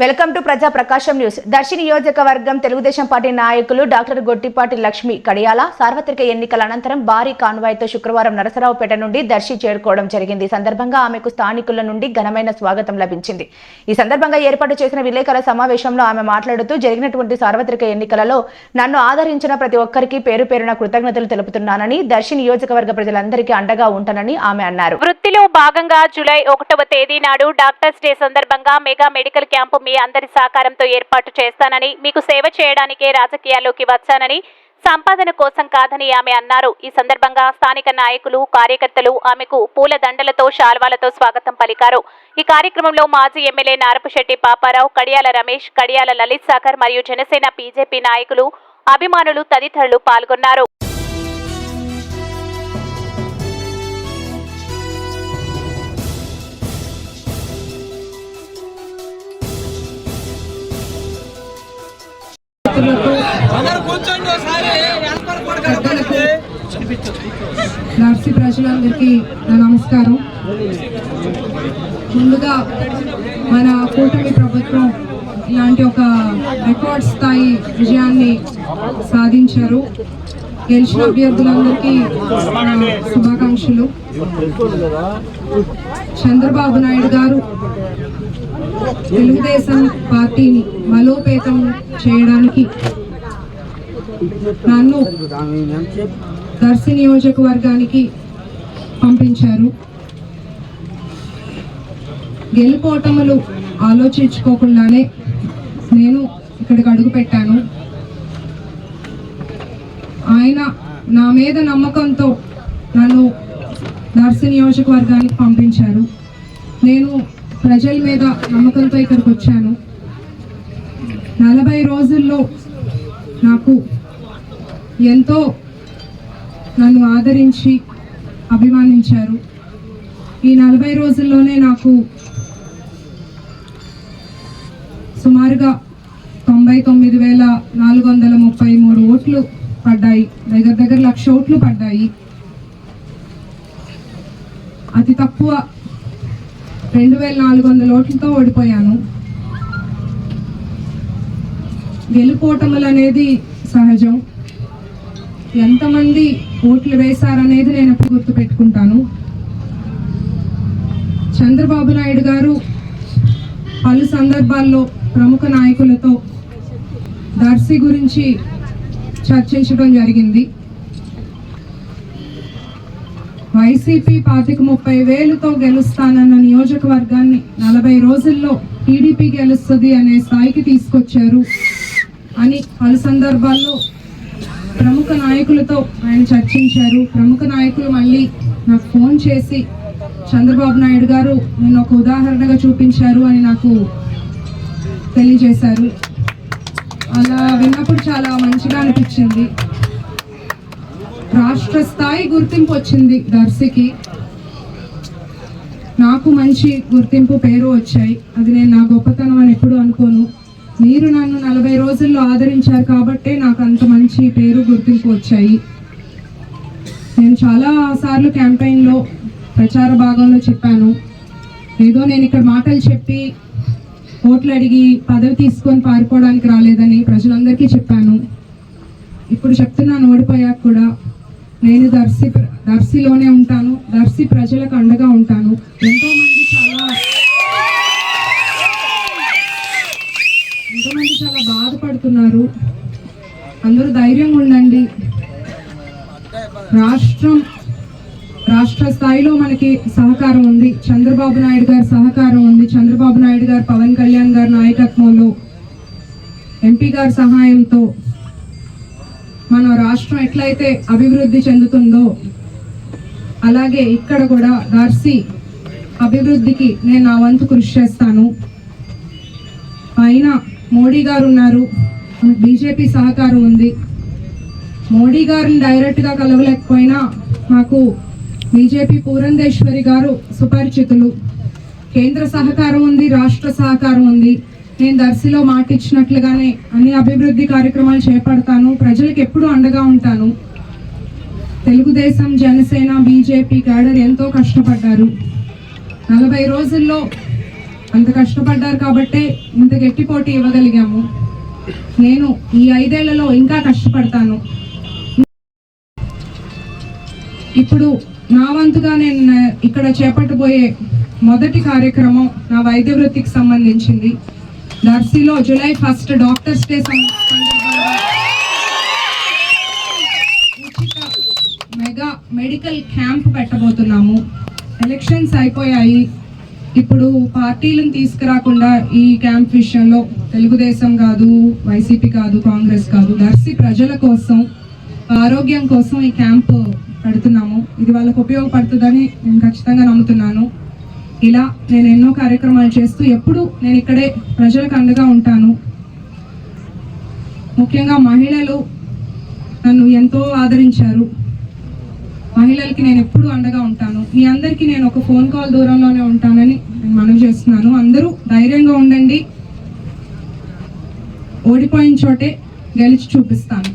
Welcome to ప్రజా ప్రకాశం news. Darsi నియోజకవర్గం Telugu Desam party నాయకులు డాక్టర్ గొట్టిపాటి లక్ష్మి కడియాల సార్వత్రిక ఎన్నికల అనంతరం భారీ కాన్వాయ్తో శుక్రవారం నరసరావుపేట నుండి దర్శి చేరుకోవడం జరిగింది. ఈ సందర్భంగా ఆమెకు స్థానికుల నుండి ఘనమైన స్వాగతం లభించింది. ఈ సందర్భంగా ఏర్పాటు చేసిన విలేకరుల సమావేశంలో ఆమె మాట్లాడుతూ జరిగినటువంటి సార్వత్రిక ఎన్నికలలో నన్ను ఆదరించిన ప్రతి ఒక్కరికి పేరు పేరున కృతజ్ఞతలు తెలుపుతున్నానని దర్శి నియోజకవర్గ ప్రజలందరికీ అండగా ఉంటానని ఆమె అన్నారు. వృత్తిలో భాగంగా జూలై ఒకటవ తేదీ నాడు డాక్టర్స్ డే సందర్భంగా మెగా మెడికల్ క్యాంపు మీ అందరి సహకారంతో ఏర్పాటు చేస్తానని మీకు సేవ చేయడానికే రాజకీయాల్లోకి వచ్చానని సంపాదన కోసం కాదని ఆమె అన్నారు. ఈ సందర్భంగా స్థానిక నాయకులు కార్యకర్తలు ఆమెకు పూల దండలతో శాల్వాలతో స్వాగతం పలికారు. ఈ కార్యక్రమంలో మాజీ ఎమ్మెల్యే నారపుశెట్టి పాపారావు కడియాల రమేష్ కడియాల లలిత్ సాగర్ మరియు జనసేన బీజేపీ నాయకులు అభిమానులు తదితరులు పాల్గొన్నారు. నర్సి ప్రజలందరికీ నా నమస్కారం. ముందుగా మన కూటమి ప్రభుత్వం ఇలాంటి ఒక రికార్డ్ స్థాయి విజయాన్ని సాధించారు. గెలిచిన అభ్యర్థులందరికీ శుభాకాంక్షలు. చంద్రబాబు నాయుడు గారు తెలుగుదేశం పార్టీని బలోపేతం చేయడానికి నన్ను దర్శి నియోజకవర్గానికి పంపించారు. గెలుపోటములు ఆలోచించుకోకుండానే నేను ఇక్కడికి అడుగు పెట్టాను ఆయన నా మీద నమ్మకంతో నన్ను దర్శి నియోజకవర్గానికి పంపించారు. నేను ప్రజల మీద నమ్మకంతో ఇక్కడికి వచ్చాను. నలభై రోజుల్లో నాకు ఎంతో నన్ను ఆదరించి అభిమానించారు. ఈ నలభై రోజుల్లోనే నాకు సుమారుగా తొంభై తొమ్మిది వేల నాలుగు వందల ముప్పై మూడు ఓట్లు పడ్డాయి. దగ్గర దగ్గర లక్ష ఓట్లు పడ్డాయి. అతి తక్కువ రెండు వేల నాలుగు వందల ఓట్లతో ఓడిపోయాను. గెలుపోటములు అనేది సహజం. ఎంతమంది ఓట్లు వేశారనేది నేను ఎప్పుడు గుర్తు పెట్టుకుంటాను చంద్రబాబు నాయుడు గారు పలు సందర్భాల్లో ప్రముఖ నాయకులతో దర్శి గురించి చర్చించడం జరిగింది. వైసీపీ పాతిక ముప్పై వేలుతో గెలుస్తానన్న నియోజకవర్గాన్ని నలభై రోజుల్లో టీడీపీ గెలుస్తుంది అనే స్థాయికి తీసుకొచ్చారు. అని పలు సందర్భాల్లో ప్రముఖ నాయకులతో ఆయన చర్చించారు. ప్రముఖ నాయకులు మళ్ళీ నాకు ఫోన్ చేసి చంద్రబాబు నాయుడు గారు నేను ఒక ఉదాహరణగా చూపించారు అని నాకు తెలియజేశారు. అలా విన్నప్పుడు చాలా మంచిగా అనిపించింది. రాష్ట్ర స్థాయి గుర్తింపు వచ్చింది దర్శికి. నాకు మంచి గుర్తింపు పేరు వచ్చాయి. అది నేను నా గొప్పతనం అని ఎప్పుడు అనుకోను. మీరు నన్ను నలభై రోజుల్లో ఆదరించారు కాబట్టే నాకు అంత మంచి పేరు గుర్తింపు వచ్చాయి. నేను చాలా సార్లు క్యాంపెయిన్లో ప్రచార భాగంలో చెప్పాను. ఏదో నేను ఇక్కడ మాటలు చెప్పి ఓట్లు అడిగి పదవి తీసుకొని పారిపోవడానికి రాలేదని ప్రజలందరికీ చెప్పాను. ఇప్పుడు చెప్తున్నాను ఓడిపోయాక కూడా నేను దర్శి దర్శిలోనే ఉంటాను దర్శి ప్రజలకు అండగా ఉంటాను. ఎంతో మంది చాలా ఎంతోమంది చాలా బాధపడుతున్నారు. అందరూ ధైర్యంగా ఉండండి. రాష్ట్రం రాష్ట్ర స్థాయిలో మనకి సహకారం ఉంది. చంద్రబాబు నాయుడు గారి సహకారం ఉంది. చంద్రబాబు నాయుడు గారు పవన్ కళ్యాణ్ గారి నాయకత్వంలో ఎంపీ గారి సహాయంతో మన రాష్ట్రం ఎట్లయితే అభివృద్ధి చెందుతుందో అలాగే ఇక్కడ కూడా దర్శి అభివృద్ధికి నేను నా వంతు కృషి చేస్తాను. పైన మోడీ గారు ఉన్నారు. బీజేపీ సహకారం ఉంది. మోడీ గారిని డైరెక్ట్గా కలవలేకపోయినా మాకు బీజేపీ పూరంధేశ్వరి గారు సుపరిచితులు. కేంద్ర సహకారం ఉంది రాష్ట్ర సహకారం ఉంది. నేను దర్శిలో మాట ఇచ్చినట్లుగానే అన్ని అభివృద్ధి కార్యక్రమాలు చేపడతాను. ప్రజలకు ఎప్పుడూ అండగా ఉంటాను. తెలుగుదేశం జనసేన బీజేపీ క్యాడర్ ఎంతో కష్టపడ్డారు. నలభై రోజుల్లో అంత కష్టపడ్డారు కాబట్టే ఇంత గట్టి పోటీ ఇవ్వగలిగాము. నేను ఈ ఐదేళ్ళలో ఇంకా కష్టపడతాను. ఇప్పుడు నా వంతుగా నేను ఇక్కడ చేపట్టబోయే మొదటి కార్యక్రమం నా వైద్య వృత్తికి సంబంధించింది. దర్శిలో జూలై ఫస్ట్ డాక్టర్స్ డే సందర్భంగా ఉచిత మెగా మెడికల్ క్యాంప్ పెట్టబోతున్నాము. ఎలక్షన్స్ అయిపోయాయి. ఇప్పుడు పార్టీలను తీసుకురాకుండా ఈ క్యాంప్ విషయంలో తెలుగుదేశం కాదు వైసీపీ కాదు కాంగ్రెస్ కాదు దర్శి ప్రజల కోసం ఆరోగ్యం కోసం ఈ క్యాంపు పెడుతున్నాము. ఇది వాళ్ళకు ఉపయోగపడుతుందని నేను ఖచ్చితంగా నమ్ముతున్నాను. ఇలా నేను ఎన్నో కార్యక్రమాలు చేస్తూ ఎప్పుడు నేను ఇక్కడే ప్రజలకు అండగా ఉంటాను. ముఖ్యంగా మహిళలు నన్ను ఎంతో ఆదరించారు. మహిళలకి నేను ఎప్పుడూ అండగా ఉంటాను. మీ అందరికీ నేను ఒక ఫోన్ కాల్ దూరంలోనే ఉంటానని నేను మనవి చేస్తున్నాను. అందరూ ధైర్యంగా ఉండండి. ఓడిపోయిన చోటే గెలిచి చూపిస్తాను.